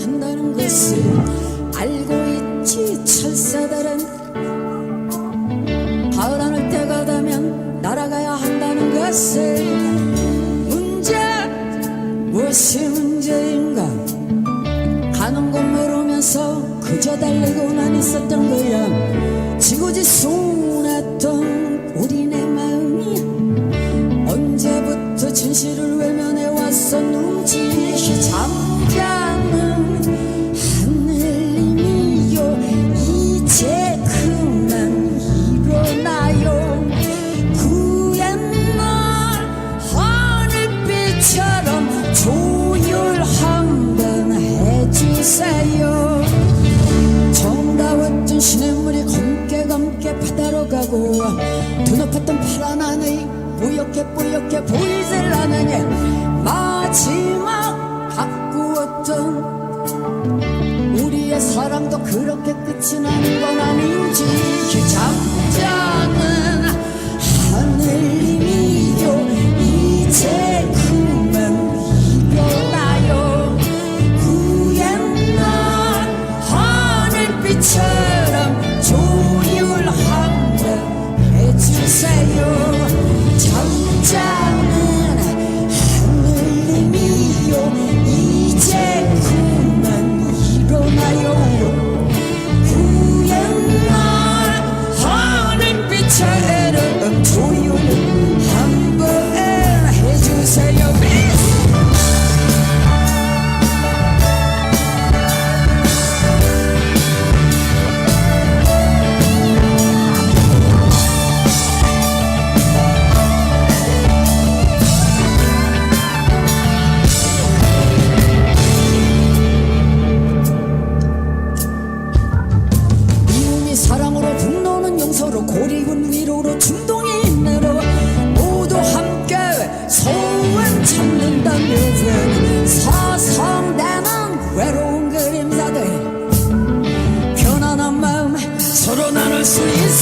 한다는 것을 알고 있지 철사들은 가을 하늘 때가 되면 날아가야 한다는 것을 문제 무엇이 문제인가? 가는 곳 모르면서 그저 달리고만 있었던 거야. 지구지 순했던 우리네 마음이 언제부터 진실을 외면해 왔었는지 참 들어가고 눈높았던 파란 하늘이 뿌옇게 뿌옇게 보이질 않으니 마지막 가꾸었던 우리의 사랑도 그렇게 끝이 나는 건 아닌지 그 잠자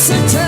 listen to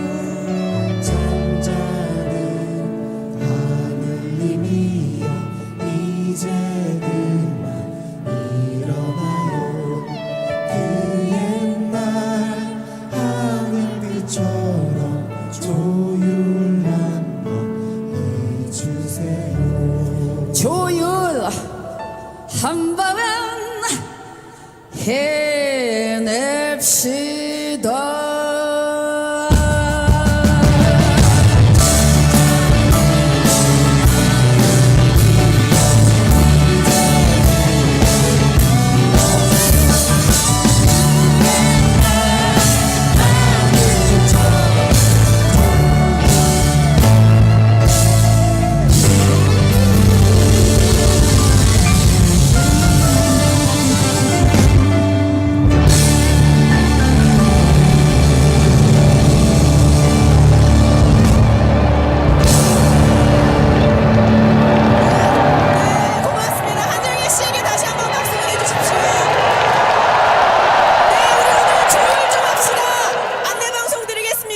한바람 해냅시다.